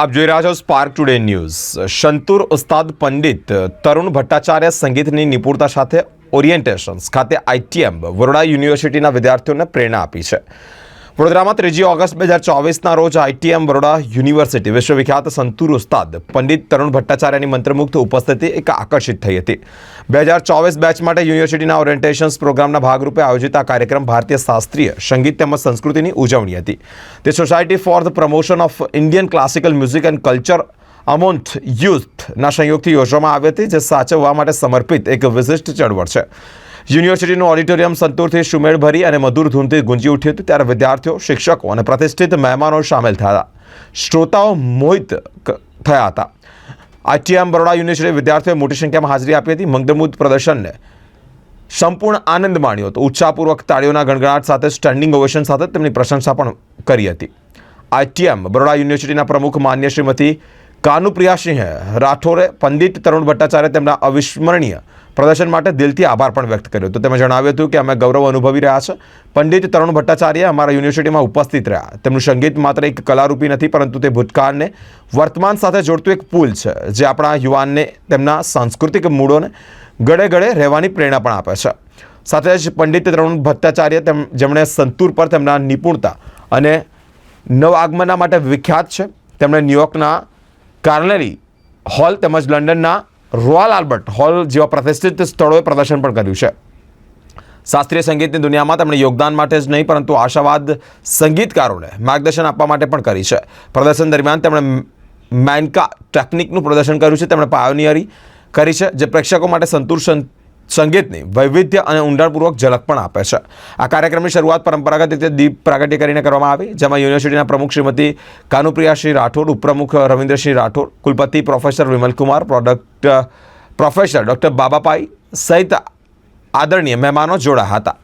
આપ જોઈ રહ્યા છો Spark Today news santoor Ustad Pandit Tarun Bhattacharya સંગીતની નિપુણતા સાથે ઓરિએન્ટેશન્સ ખાતે આઈટીએમ વરોડા યુનિવર્સિટીના વિદ્યાર્થીઓને પ્રેરણા આપી છે. વડોદરામાં ત્રીજી ઓગસ્ટ બે હજાર ચોવીસના રોજ આઈટીએમ બરોડા યુનિવર્સિટી વિશ્વવિખ્યાત સંતુર ઉસ્તાદ પંડિત તરુણ ભટ્ટાચાર્યની મંત્રમુગ્ધ ઉપસ્થિતિ એક આકર્ષિત થઈ હતી. બે હજાર ચોવીસ બેચ માટે યુનિવર્સિટીના ઓરિએન્ટેશન્સ પ્રોગ્રામના ભાગરૂપે આયોજિત આ કાર્યક્રમ ભારતીય શાસ્ત્રીય સંગીત તેમજ સંસ્કૃતિની ઉજવણી હતી. તે society for the promotion of Indian classical music and culture amongst યુથના સંયોગથી યોજવામાં આવી હતી, જે સાચવવા માટે સમર્પિત એક વિશિષ્ટ ચળવળ છે. યુનિવર્સિટીનું ઓડિટોરિયમ સંતૂરથી સુમેળભરી અને મધુર ધૂનથી ગુંજી ઉઠ્યું હતું. ત્યારે વિદ્યાર્થીઓ, શિક્ષકો અને પ્રતિષ્ઠિત મહેમાનો સામેલ થયા હતા. શ્રોતાઓ મોહિત થયા હતા. આઈટીએમ બરોડા યુનિવર્સિટી વિદ્યાર્થીઓએ મોટી સંખ્યામાં હાજરી આપી હતી. મંગદમૂદ પ્રદર્શનને સંપૂર્ણ આનંદ માણ્યો હતો. ઉત્સાહપૂર્વક તાળીઓના ગણગણાટ સાથે સ્ટેન્ડિંગ ઓવેશન સાથે તેમની પ્રશંસા પણ કરી હતી. આઈટીએમ બરોડા યુનિવર્સિટીના પ્રમુખ માન્ય શ્રીમતી કાનુપ્રિયાસિંહે રાઠોરે પંડિત તરુણ ભટ્ટાચાર્ય તેમના અવિસ્મરણીય પ્રદર્શન માટે દિલથી આભાર પણ વ્યક્ત કર્યો. હતો તેમણે જણાવ્યું હતું કે અમે ગૌરવ અનુભવી રહ્યા છે. પંડિત તરુણ ભટ્ટાચાર્ય અમારા યુનિવર્સિટીમાં ઉપસ્થિત રહ્યા. તેમનું સંગીત માત્ર એક કલારૂપી નથી, પરંતુ તે ભૂતકાળને વર્તમાન સાથે જોડતું એક પુલ છે, જે આપણા યુવાનને તેમના સાંસ્કૃતિક મૂળોને ગળે ગળે રહેવાની પ્રેરણા પણ આપે છે. સાથે જ પંડિત તરુણ ભટ્ટાચાર્ય તેમ, જેમણે સંતૂર પર તેમના નિપુણતા અને નવ આગમનના માટે વિખ્યાત છે. તેમણે ન્યુયોર્કના કાર્નેલી હોલ તેમજ લંડનના રોયલ આલ્બર્ટ હોલ જેવા પ્રતિષ્ઠિત સ્થળોએ પ્રદર્શન પણ કર્યું છે. શાસ્ત્રીય સંગીતની દુનિયામાં તેમણે યોગદાન માટે જ નહીં, પરંતુ આશાવાદ સંગીતકારોને માર્ગદર્શન આપવા માટે પણ કરી છે. પ્રદર્શન દરમિયાન તેમણે મેનકા ટેકનિકનું પ્રદર્શન કર્યું છે. તેમણે પાયોનિયરી કરી છે, જે પ્રેક્ષકો માટે સંતુર સંગીતની વૈવિધ્ય અને ઊંડાણપૂર્વક ઝલક પણ આપે છે. આ કાર્યક્રમની શરૂઆત પરંપરાગત રીતે દીપ પ્રાગટ્ય કરીને કરવામાં આવી, જેમાં યુનિવર્સિટીના પ્રમુખ શ્રીમતી કાનુપ્રિયાશ્રી રાઠોડ, ઉપપ્રમુખ રવિન્દ્રસિંહ રાઠોડ, કુલપતિ professor Vimalkumar, product, professor doctor બાબાપાઈ સહિત આદરણીય મહેમાનો જોડાયા હતા.